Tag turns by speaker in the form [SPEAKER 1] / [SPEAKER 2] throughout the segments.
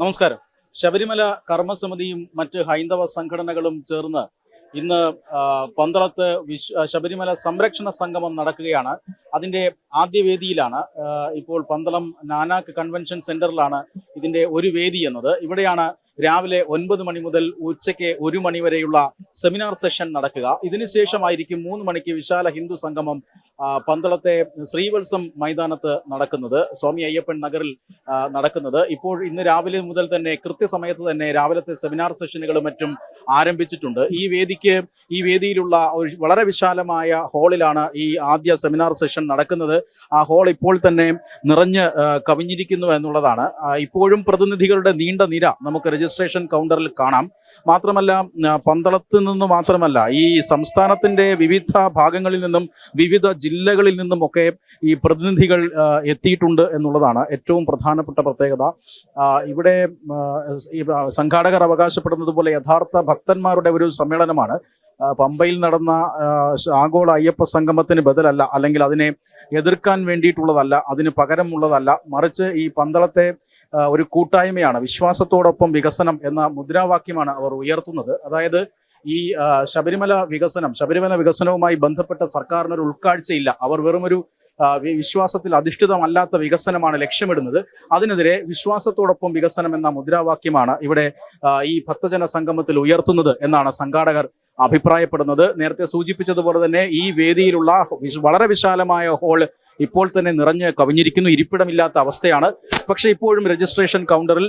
[SPEAKER 1] നമസ്കാരം. ശബരിമല കർമ്മസമിതിയും മറ്റ് ഹൈന്ദവ സംഘടനകളും ചേർന്ന് ഇന്ന് പന്തളത്ത് വിശ് ശബരിമല സംരക്ഷണ സംഗമം നടക്കുകയാണ്. അതിന്റെ ആദ്യ വേദിയിലാണ് ഇപ്പോൾ പന്തളം നാനാക്ക് കൺവെൻഷൻ സെന്ററിലാണ് ഇതിന്റെ ഒരു വേദി എന്നത്. ഇവിടെയാണ് രാവിലെ ഒൻപത് മണി മുതൽ ഉച്ചയ്ക്ക് ഒരു മണി വരെയുള്ള സെമിനാർ സെഷൻ നടക്കുക. ഇതിനുശേഷമായിരിക്കും മൂന്ന് മണിക്ക് വിശാല ഹിന്ദു സംഗമം പന്തളത്തെ ശ്രീവത്സം മൈതാനത്ത് നടക്കുന്നത് സ്വാമി അയ്യപ്പൻ നഗറിൽ നടക്കുന്നത്. ഇപ്പോൾ ഇന്ന് രാവിലെ മുതൽ തന്നെ കൃത്യസമയത്ത് തന്നെ രാവിലത്തെ സെമിനാർ സെഷനുകളും മറ്റും ആരംഭിച്ചിട്ടുണ്ട്. ഈ വേദിക്ക് ഈ വേദിയിലുള്ള ഒരു വളരെ വിശാലമായ ഹാളിലാണ് ഈ ആദ്യ സെമിനാർ സെഷൻ നടക്കുന്നത്. ആ ഹാൾ ഇപ്പോൾ തന്നെ നിറഞ്ഞ് കവിഞ്ഞിരിക്കുന്നു എന്നുള്ളതാണ്. ഇപ്പോഴും പ്രതിനിധികളുടെ നീണ്ട നിര നമുക്ക് രജിസ്ട്രേഷൻ കൗണ്ടറിൽ കാണാം. മാത്രമല്ല പന്തളത്ത് നിന്ന് മാത്രമല്ല ഈ സംസ്ഥാനത്തിന്റെ വിവിധ ഭാഗങ്ങളിൽ നിന്നും വിവിധ ജില്ലകളിൽ നിന്നുമൊക്കെ ഈ പ്രതിനിധികൾ എത്തിയിട്ടുണ്ട് എന്നുള്ളതാണ് ഏറ്റവും പ്രധാനപ്പെട്ട പ്രത്യേകത. ഇവിടെ സംഘാടകർ അവകാശപ്പെടുന്നത് പോലെ യഥാർത്ഥ ഭക്തന്മാരുടെ ഒരു സമ്മേളനമാണ്. പമ്പയിൽ നടന്ന ആഗോള അയ്യപ്പ സംഗമത്തിന് ബദലല്ല അല്ലെങ്കിൽ അതിനെ എതിർക്കാൻ വേണ്ടിയിട്ടുള്ളതല്ല അതിന് പകരമുള്ളതല്ല മറിച്ച് ഈ പന്തളത്തെ ഒരു കൂട്ടായ്മയാണ് വിശ്വാസത്തോടൊപ്പം വികസനം എന്ന മുദ്രാവാക്യമാണ് അവർ ഉയർത്തുന്നത്. അതായത് ഈ ശബരിമല വികസനം ശബരിമല വികസനവുമായി ബന്ധപ്പെട്ട സർക്കാരിന് ഒരു ഉൾക്കാഴ്ചയില്ല. അവർ വെറുമൊരു വിശ്വാസത്തിൽ അധിഷ്ഠിതമല്ലാത്ത വികസനമാണ് ലക്ഷ്യമിടുന്നത്. അതിനെതിരെ വിശ്വാസത്തോടൊപ്പം വികസനം എന്ന മുദ്രാവാക്യമാണ് ഇവിടെ ഈ ഭക്തജന സംഗമത്തിൽ ഉയർത്തുന്നത് എന്നാണ് സംഘാടകർ അഭിപ്രായപ്പെടുന്നത്. നേരത്തെ സൂചിപ്പിച്ചതുപോലെ തന്നെ ഈ വേദിയിലുള്ള വളരെ വിശാലമായ ഹാൾ ഇപ്പോൾ തന്നെ നിറഞ്ഞ് കവിഞ്ഞിരിക്കുന്നു. ഇരിപ്പിടമില്ലാത്ത അവസ്ഥയാണ്. പക്ഷേ ഇപ്പോഴും രജിസ്ട്രേഷൻ കൗണ്ടറിൽ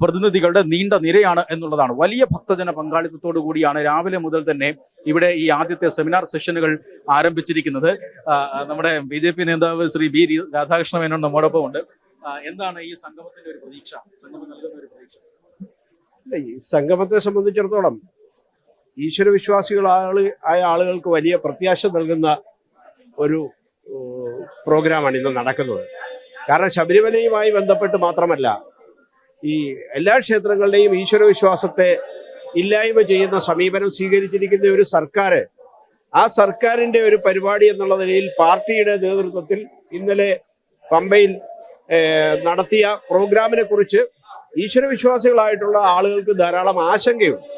[SPEAKER 1] പ്രതിനിധികളുടെ നീണ്ട നിരയാണ് എന്നുള്ളതാണ്. വലിയ ഭക്തജന പങ്കാളിത്തത്തോടു കൂടിയാണ് രാവിലെ മുതൽ തന്നെ ഇവിടെ ഈ ആദ്യത്തെ സെമിനാർ സെഷനുകൾ ആരംഭിച്ചിരിക്കുന്നത്. നമ്മുടെ ബി ജെ പി നേതാവ് ശ്രീ ബി രാധാകൃഷ്ണ മേനോൻ നമ്മോടൊപ്പം ഉണ്ട്. എന്താണ് ഈ സംഗമത്തിന്റെ ഒരു പ്രതീക്ഷ? സംഗമം നൽകുന്ന ഒരു പ്രതീക്ഷ.
[SPEAKER 2] ഈ സംഗമത്തെ സംബന്ധിച്ചിടത്തോളം ഈശ്വര വിശ്വാസികളാൾ ആയ ആളുകൾക്ക് വലിയ പ്രത്യാശ നൽകുന്ന ഒരു പ്രോഗ്രാമാണ് ഇന്ന് നടക്കുന്നത്. കാരണം ശബരിമലയുമായി ബന്ധപ്പെട്ട് മാത്രമല്ല ഈ എല്ലാ ക്ഷേത്രങ്ങളുടെയും ഈശ്വര വിശ്വാസത്തെ ഇല്ലായ്മ ചെയ്യുന്ന സമീപനം സ്വീകരിച്ചിരിക്കുന്ന ഒരു സർക്കാർ ആ സർക്കാരിന്റെ ഒരു പരിപാടി എന്നുള്ള നിലയിൽ പാർട്ടിയുടെ നേതൃത്വത്തിൽ ഇന്നലെ പമ്പയിൽ നടത്തിയ പ്രോഗ്രാമിനെ കുറിച്ച് ഈശ്വര വിശ്വാസികളായിട്ടുള്ള ആളുകൾക്ക് ധാരാളം ആശങ്കയുണ്ട്.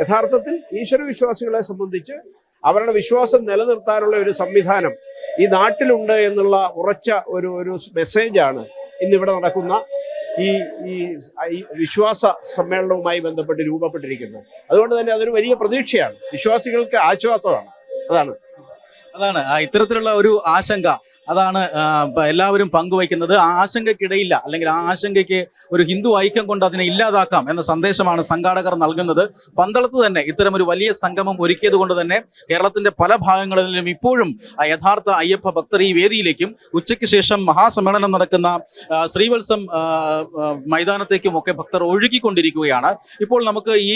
[SPEAKER 2] യഥാർത്ഥത്തിൽ ഈശ്വരവിശ്വാസികളെ സംബന്ധിച്ച് അവരുടെ വിശ്വാസം നിലനിർത്താനുള്ള ഒരു സംവിധാനം ഈ നാട്ടിലുണ്ട് എന്നുള്ള ഉറച്ച ഒരു ഒരു മെസ്സേജാണ് ഇന്നിവിടെ നടക്കുന്ന ഈ ഈ വിശ്വാസ സമ്മേളനവുമായി ബന്ധപ്പെട്ട് രൂപപ്പെട്ടിരിക്കുന്നത്. അതുകൊണ്ട് തന്നെ അതൊരു വലിയ പ്രതീക്ഷയാണ്. വിശ്വാസികൾക്ക് ആശ്വാസമാണ്. അതാണ്.
[SPEAKER 1] അതാണ്. ഇത്തരത്തിലുള്ള ഒരു ആശങ്ക അതാണ് എല്ലാവരും പങ്കുവയ്ക്കുന്നത്. ആ ആശങ്കയ്ക്കിടയില്ല അല്ലെങ്കിൽ ആ ആശങ്കയ്ക്ക് ഒരു ഹിന്ദു ഐക്യം കൊണ്ട് അതിനെ ഇല്ലാതാക്കാം എന്ന സന്ദേശമാണ് സംഘാടകർ നൽകുന്നത്. പന്തളത്ത് തന്നെ ഇത്തരം ഒരു വലിയ സംഗമം ഒരുക്കിയത് കൊണ്ട് തന്നെ കേരളത്തിന്റെ പല ഭാഗങ്ങളിലും ഇപ്പോഴും യഥാർത്ഥ അയ്യപ്പ ഭക്തർ ഈ വേദിയിലേക്കും ഉച്ചയ്ക്ക് ശേഷം മഹാസമ്മേളനം നടക്കുന്ന ശ്രീവത്സം മൈതാനത്തേക്കും ഒക്കെ ഭക്തർ ഒഴുകിക്കൊണ്ടിരിക്കുകയാണ്. ഇപ്പോൾ നമുക്ക് ഈ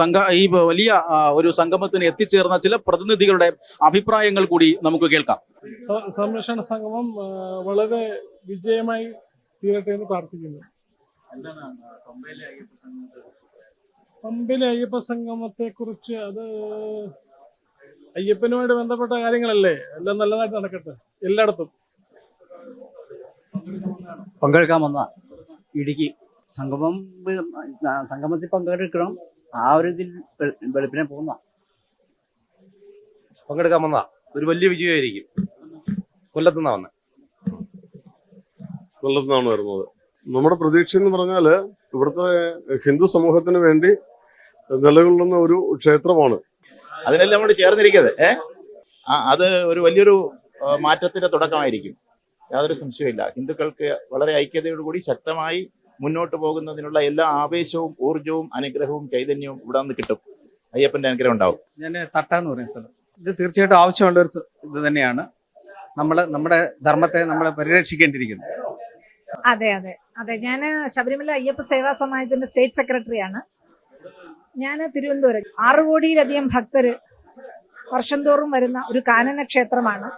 [SPEAKER 1] സംഘ ഈ വലിയ ഒരു സംഗമത്തിന് എത്തിച്ചേർന്ന ചില പ്രതിനിധികളുടെ അഭിപ്രായങ്ങൾ കൂടി നമുക്ക് കേൾക്കാം.
[SPEAKER 3] സംരക്ഷണ സംഗമം വളരെ വിജയമായി തീരട്ടെ എന്ന് പ്രാർത്ഥിക്കുന്നു. പമ്പിലെ അയ്യപ്പ സംഗമത്തെ കുറിച്ച് അത് അയ്യപ്പനുമായിട്ട് ബന്ധപ്പെട്ട കാര്യങ്ങളല്ലേ? എല്ലാം നല്ലതായിട്ട് നടക്കട്ടെ എല്ലായിടത്തും.
[SPEAKER 4] പങ്കെടുക്കാൻ വന്ന ഇടുക്കി സംഗമം സംഗമത്തിൽ പങ്കെടുക്കണം. ആ ഒരു ഇതിൽ വെളുപ്പിനെ പോകുന്ന.
[SPEAKER 5] പങ്കെടുക്കാൻ വന്ന ഒരു വലിയ വിജയമായിരിക്കും. കൊല്ലത്തുനിന്നാ വന്നത്
[SPEAKER 6] കൊല്ലത്തുനിന്നാണ് വരുന്നത്. നമ്മുടെ പ്രതീക്ഷ എന്ന് പറഞ്ഞാൽ ഇവിടുത്തെ ഹിന്ദു സമൂഹത്തിന് വേണ്ടി നിലകൊള്ളുന്ന ഒരു ക്ഷേത്രമാണ്.
[SPEAKER 7] അതിനെല്ലാം നമ്മൾ ചേർന്നിരിക്കുന്നത്? ഏ? ആ അത് ഒരു വലിയൊരു മാറ്റത്തിന്റെ തുടക്കമായിരിക്കും. യാതൊരു സംശയമില്ല ഹിന്ദുക്കൾക്ക് വളരെ ഐക്യതയോടുകൂടി ശക്തമായി മുന്നോട്ട് പോകുന്നതിനുള്ള എല്ലാ ആവേശവും ഊർജവും അനുഗ്രഹവും ചൈതന്യവും ഇവിടെ നിന്ന് കിട്ടും. അയ്യപ്പന്റെ അനുഗ്രഹം ഉണ്ടാവും.
[SPEAKER 8] ഞാൻ തട്ടാന്ന് പറയാം പറയുന്ന സ്ഥലം ഇത് തീർച്ചയായിട്ടും ആവശ്യമുള്ള ഒരു ഇത് തന്നെയാണ്. നമ്മൾ നമ്മുടെ ധർമ്മത്തെ നമ്മൾ പരിരക്ഷിക്കേണ്ടിയിരിക്കുന്നു.
[SPEAKER 9] അതെ അതെ. അതെ ഞാൻ ശബരിമല അയ്യപ്പ സേവാ സമാജത്തിന്റെ സ്റ്റേറ്റ് സെക്രട്ടറിയാണ്. ഞാൻ തിരുവനന്തപുരം. ആറു കോടിയിലധികം ഭക്തര് വർഷം തോറും വരുന്ന ഒരു കാനന ക്ഷേത്രമാണ്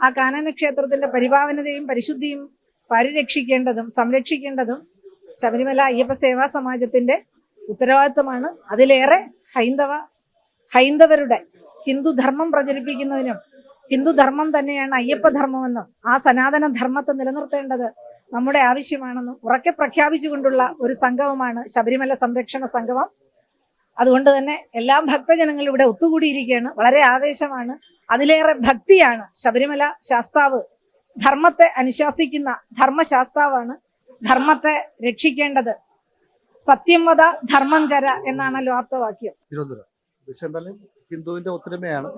[SPEAKER 9] ആ കാനന ക്ഷേത്രത്തിന്റെ പരിപാവനതയും പരിശുദ്ധിയും പരിരക്ഷിക്കേണ്ടതും സംരക്ഷിക്കേണ്ടതും ശബരിമല അയ്യപ്പ സേവാ സമാജത്തിന്റെ ഉത്തരവാദിത്തമാണ് അതിലേറെ ഹൈന്ദവ ഹൈന്ദവരുടെ ഹിന്ദു ധർമ്മം പ്രചരിപ്പിക്കുന്നതിനും ഹിന്ദു ധർമ്മം തന്നെയാണ് അയ്യപ്പ ധർമ്മമെന്നും ആ സനാതന ധർമ്മത്തെ നിലനിർത്തേണ്ടത് നമ്മുടെ ആവശ്യമാണെന്ന് ഉറക്കെ പ്രഖ്യാപിച്ചുകൊണ്ടുള്ള ഒരു സംഗമമാണ് ശബരിമല സംരക്ഷണ സംഗമം. അതുകൊണ്ട് തന്നെ എല്ലാ ഭക്തജനങ്ങളും ഇവിടെ ഒത്തുകൂടിയിരിക്കുകയാണ്. വളരെ ആവേശമാണ്. അതിലേറെ ഭക്തിയാണ് ശബരിമല ശാസ്താവ്. ധർമ്മത്തെ അനുശാസിക്കുന്ന ധർമ്മശാസ്താവാണ് ധർമ്മത്തെ രക്ഷിക്കേണ്ടത്. സത്യം വധ ധർമ്മം ചര എന്നാണല്ലോ ആപ്തവാക്യം.
[SPEAKER 10] ഹിന്ദുവിന്റെ ഒത്തൊരുമയാണ്.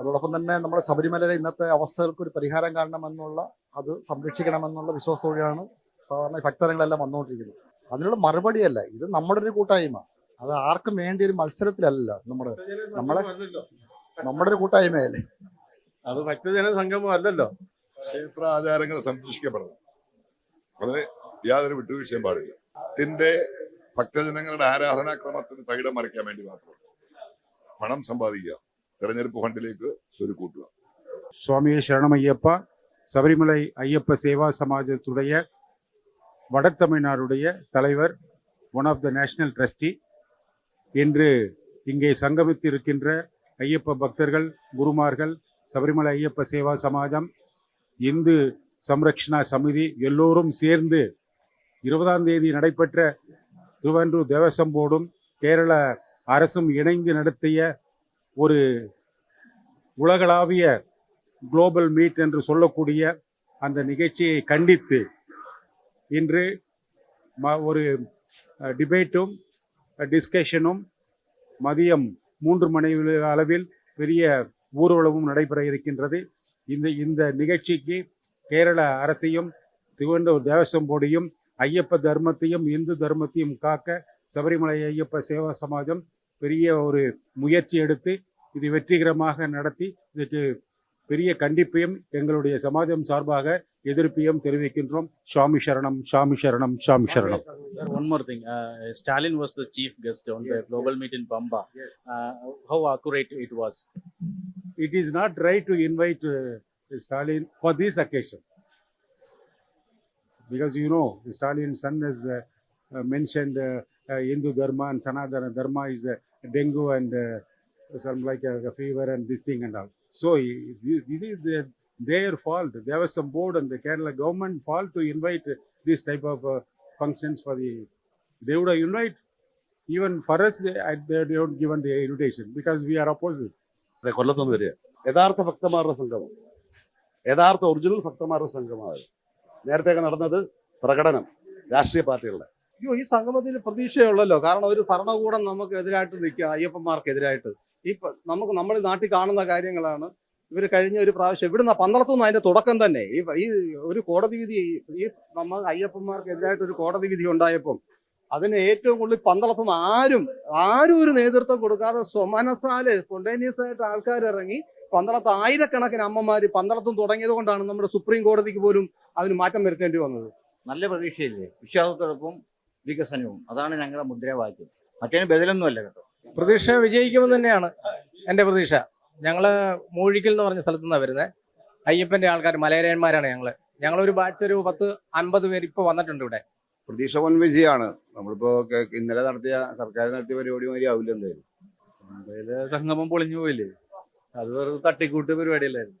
[SPEAKER 10] അതോടൊപ്പം തന്നെ നമ്മുടെ ശബരിമലയിലെ ഇന്നത്തെ അവസ്ഥകൾക്ക് ഒരു പരിഹാരം കാണണമെന്നുള്ള അത് സംരക്ഷിക്കണമെന്നുള്ള വിശ്വാസത്തോടെയാണ് സാധാരണ ഭക്തരങ്ങളെല്ലാം വന്നുകൊണ്ടിരിക്കുന്നത്. അതിനുള്ള മറുപടിയല്ല ഇത് നമ്മുടെ ഒരു കൂട്ടായ്മ. അത് ആർക്കും വേണ്ടി ഒരു മത്സരത്തിലല്ല നമ്മുടെ നമ്മളെ നമ്മുടെ ഒരു കൂട്ടായ്മയല്ലേ?
[SPEAKER 11] അത് ഭക്തജന സംഗമം അല്ലല്ലോ.
[SPEAKER 12] ക്ഷേത്ര ആചാരങ്ങൾ സംരക്ഷിക്കപ്പെടണം. അതിന് യാതൊരു വിട്ടുവീഴ്ചയും പാടില്ല. ഇതിന്റെ ഭക്തജനങ്ങളുടെ ആരാധനാക്രമത്തിന് തകിടം മറിക്കാൻ വേണ്ടി മാത്രം പണം സമ്പാദിക്കുക. തെരഞ്ഞെടുപ്പ് ഫണ്ടിലേക്ക് സ്വരുക്കൂട്ടുക
[SPEAKER 13] சுவாமியே சரணமையப்பா சபரிமலை ஐயப்ப சேவா சமாஜத்துடைய வடத்தமிழ்நாடுடைய தலைவர் one of the national trustee இன்று இங்கே சங்கமித்திருக்கின்ற ஐயப்ப பக்தர்கள் குருமார்கள் சபரிமலை ஐயப்ப சேவா சமாஜம் இந்து சம்ரக்ஷணா சமிதி எல்லோரும் சேர்ந்து இருபதாம் தேதி நடைபெற்ற திருவன்றூர் தேவசம் போர்டும் கேரள அரசும் இணைந்து நடத்திய ஒரு உலகளாவிய குளோபல் மீட் என்று சொல்லக்கூடிய அந்த நிகழ்ச்சியை கண்டித்து இன்று ம- ஒரு டிபேட்டும் டிஸ்கஷனும் மதியம் மூன்று மணி அளவில் பெரிய ஊர்வலமும் நடைபெற இருக்கின்றது. இந்த இந்த நிகழ்ச்சிக்கு கேரள அரசையும் திருவண்டூர் தேவசம் போர்டையும் ஐயப்ப தர்மத்தையும் இந்து தர்மத்தையும் காக்க சபரிமலை ஐயப்ப சேவா சமாஜம் பெரிய ஒரு முயற்சி எடுத்து இது வெற்றிகரமாக நடத்தி இதுக்கு பெரிய கண்டிப்பையும் எங்களுடைய சமாஜம் சார்பாக எதிர்ப்பையும் தெரிவிக்கின்றோம். சாமி சரணம் சாமி சரணம் சாமி சரணம்.
[SPEAKER 1] Sir one more thing Stalin was the chief guest on the global meet in Pamba how accurate it was
[SPEAKER 13] it is not right to invite Stalin for this occasion because you know Stalin son is Uh, uh, mentioned uh, uh, Hindu Dharma and Sanatana Dharma is uh, dengue and uh, some like a, fever and this thing and all. So this is their, their fault. There was some board and the Kerala government fault to invite uh, this type of uh, functions for the. They would invite even for us. They, they don't given the invitation because we are opposite.
[SPEAKER 11] അതെ കൊല്ലത്തുനിന്ന് വരിക യഥാർത്ഥ ഭക്തന്മാരുടെ സംഗമം യഥാർത്ഥ original ഭക്തന്മാരുടെ സംഗമമാണ് നേരത്തെയൊക്കെ നടന്നത് പ്രകടനം രാഷ്ട്രീയ പാർട്ടികളുടെ
[SPEAKER 2] അയ്യോ ഈ സംഗമത്തിൽ പ്രതീക്ഷയുള്ളല്ലോ. കാരണം ഒരു ഭരണകൂടം നമുക്ക് എതിരായിട്ട് നിൽക്കുക അയ്യപ്പന്മാർക്കെതിരായിട്ട്. ഈ നമുക്ക് നമ്മൾ നാട്ടിൽ കാണുന്ന കാര്യങ്ങളാണ്. ഇവർ കഴിഞ്ഞ ഒരു പ്രാവശ്യം ഇവിടുന്ന് പന്തളത്തുനിന്ന് അതിന്റെ തുടക്കം തന്നെ. ഈ ഈ ഒരു കോടതി വിധി ഈ നമ്മൾ അയ്യപ്പന്മാർക്ക് എതിരായിട്ട് ഒരു കോടതി വിധി ഉണ്ടായപ്പം അതിന് ഏറ്റവും കൂടുതൽ പന്തളത്തുനിന്ന് ആരും ആരും ഒരു നേതൃത്വം കൊടുക്കാതെ സ്വമനസാൽ സ്പോണ്ടേനിയസ് ആയിട്ട് ആൾക്കാർ ഇറങ്ങി പന്തളത്ത് ആയിരക്കണക്കിന് അമ്മമാര് പന്തളത്തും തുടങ്ങിയത് കൊണ്ടാണ് നമ്മുടെ സുപ്രീം കോടതിക്ക് പോലും അതിന് മാറ്റം വരുത്തേണ്ടി വന്നത്.
[SPEAKER 4] നല്ല പ്രതീക്ഷയില്ലേ? വിശ്വാസത്തോടൊപ്പം വികസനവും. അതാണ് ഞങ്ങളുടെ മുദ്രാവാക്യം മറ്റേന് ബദലൊന്നുമല്ല കേട്ടോ.
[SPEAKER 14] പ്രതീക്ഷ വിജയിക്കുമെന്ന് തന്നെയാണ് എന്റെ പ്രതീക്ഷ. ഞങ്ങൾ മൂഴിക്കൽ എന്ന് പറഞ്ഞ സ്ഥലത്തു നിന്നാണ് വരുന്നത് അയ്യപ്പന്റെ ആൾക്കാർ മലയരന്മാരാണ് ഞങ്ങൾ ഞങ്ങളൊരു ബാച്ച് ഒരു പത്ത് അൻപത് പേര് ഇപ്പോൾ വന്നിട്ടുണ്ട് ഇവിടെ.
[SPEAKER 12] പ്രതീക്ഷ വൻ വിജയമാണ് നമ്മളിപ്പോ ഇന്നലെ നടത്തിയ സർക്കാർ നടത്തിയ പരിപാടി മാതിരി ആവില്ല എന്തായാലും.
[SPEAKER 15] സംഗമം പൊളിഞ്ഞു പോയില്ലേ? അത് വെറുതെ തട്ടിക്കൂട്ട് പരിപാടിയല്ലായിരുന്നു.